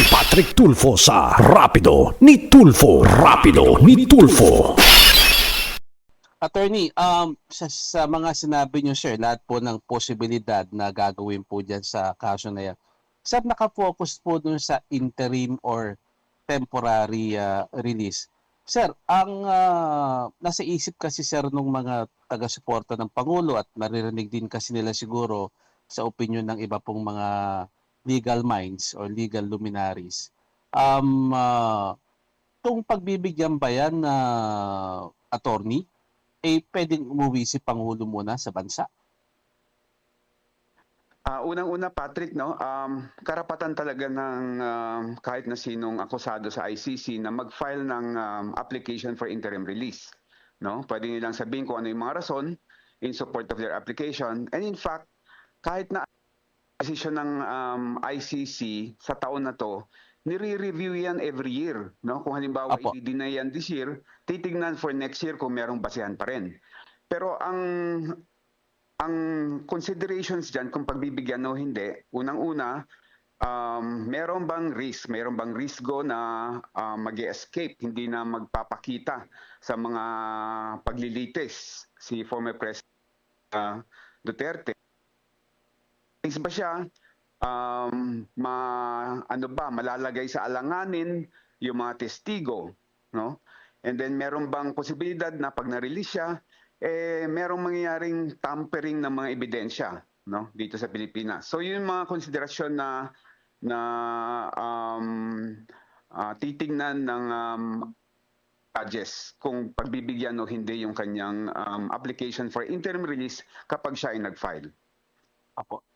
si Patrick Tulfo sa Rapido ni Tulfo. Rapido ni Tulfo. Attorney, um, sa, sa mga sinabi niyo sir, lahat po ng posibilidad na gagawin po dyan sa kaso na yan, sir, nakafocus po dun sa interim or temporary uh, release. Sir, ang uh, nasa isip kasi sir nung mga taga-suporta ng Pangulo at maririnig din kasi nila siguro sa opinion ng iba pong mga legal minds or legal luminaries. Um, uh, itong pagbibigyan ba yan na attorney, eh pwedeng umuwi si Pangulo muna sa bansa? Ah, unang-una Patrick, no, um, karapatan talaga ng um, kahit na sinong akusado sa ICC na mag-file ng um, application for interim release. No? Pwede nilang sabihin kung ano yung mga rason in support of their application. And in fact, kahit na decision ng um, ICC sa taon na to, nire-review yan every year. No? Kung halimbawa Apo. i-deny yan this year, titignan for next year kung merong basihan pa rin. Pero ang ang considerations dyan kung pagbibigyan o hindi, unang-una, um, meron bang risk, meron bang risko na uh, mag escape hindi na magpapakita sa mga paglilitis si former President uh, Duterte. Is ba siya um, ma, ano ba, malalagay sa alanganin yung mga testigo, no? And then meron bang posibilidad na pag na-release siya, eh merong mangyayaring tampering ng mga ebidensya no dito sa Pilipinas. So yun yung mga konsiderasyon na na um, ah, titingnan ng um, judges kung pagbibigyan o hindi yung kanyang um, application for interim release kapag siya ay nag-file. Apo.